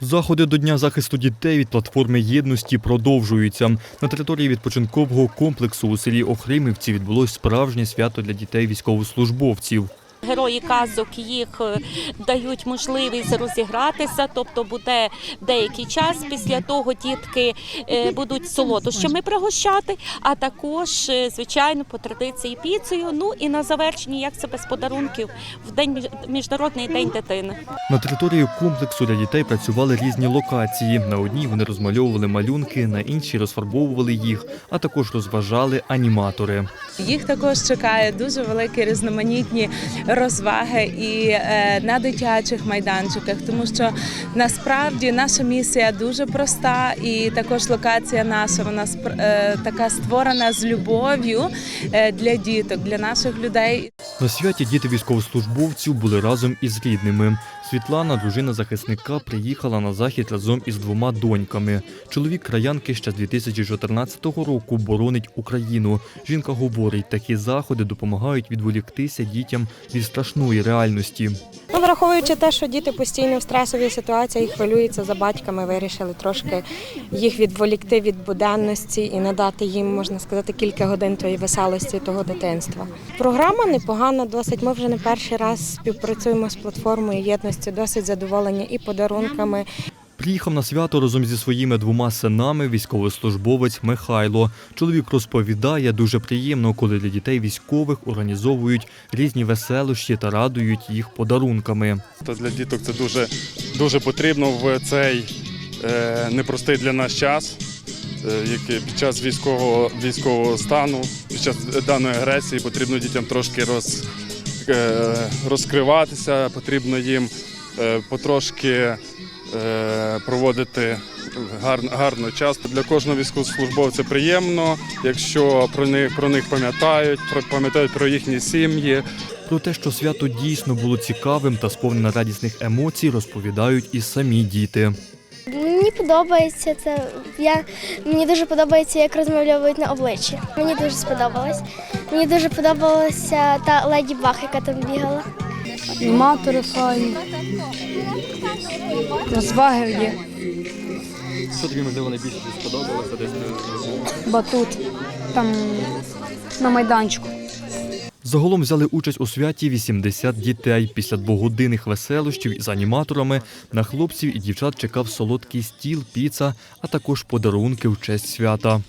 Заходи до Дня захисту дітей від платформи єдності продовжуються. На території відпочинкового комплексу у селі Охримівці відбулось справжнє свято для дітей військовослужбовців. Герої казок їх е, дають можливість розігратися, тобто буде деякий час. Після того дітки е, будуть солодощами пригощати, а також, е, звичайно, по традиції піцею. Ну і на завершенні, як це без подарунків, в день міжнародний день дитини. На території комплексу для дітей працювали різні локації. На одній вони розмальовували малюнки, на іншій розфарбовували їх, а також розважали аніматори. Їх також чекає дуже великі різноманітні розваги і е, на дитячих майданчиках, тому що насправді наша місія дуже проста, і також локація наша вона е, така створена з любов'ю е, для діток, для наших людей. На святі діти військовослужбовців були разом із рідними. Світлана, дружина захисника, приїхала на захід разом із двома доньками. Чоловік краянки ще з 2014 року боронить Україну. Жінка говорить, такі заходи допомагають відволіктися дітям від страшної реальності. Ну, враховуючи те, що діти постійно в стресовій ситуації і хвилюються за батьками, вирішили трошки їх відволікти від буденності і надати їм, можна сказати, кілька годин тої веселості того дитинства. Програма непогана, досить. Ми вже не перший раз співпрацюємо з платформою єдності, досить задоволені і подарунками, Приїхав на свято разом зі своїми двома синами військовослужбовець Михайло. Чоловік розповідає, дуже приємно, коли для дітей військових організовують різні веселощі та радують їх подарунками. Для діток це дуже, дуже потрібно в цей е, непростий для нас час, е, під час військового, військового стану, під час даної агресії потрібно дітям трошки роз, е, розкриватися, потрібно їм потрошки проводити гарно, гарно час. Для кожного військовослужбовця приємно, якщо про них, про них пам'ятають, про, пам'ятають про їхні сім'ї. Про те, що свято дійсно було цікавим та сповнене радісних емоцій, розповідають і самі діти. Мені подобається це. Я, мені дуже подобається, як розмовляють на обличчі. Мені дуже сподобалось. Мені дуже подобалася та леді Баг, яка там бігала. Аніматори файні. Розваги є. Що тобі можливо найбільше сподобалося? Десь Батут. Там на майданчику. Загалом взяли участь у святі 80 дітей. Після двогодинних веселощів із аніматорами на хлопців і дівчат чекав солодкий стіл, піца, а також подарунки в честь свята.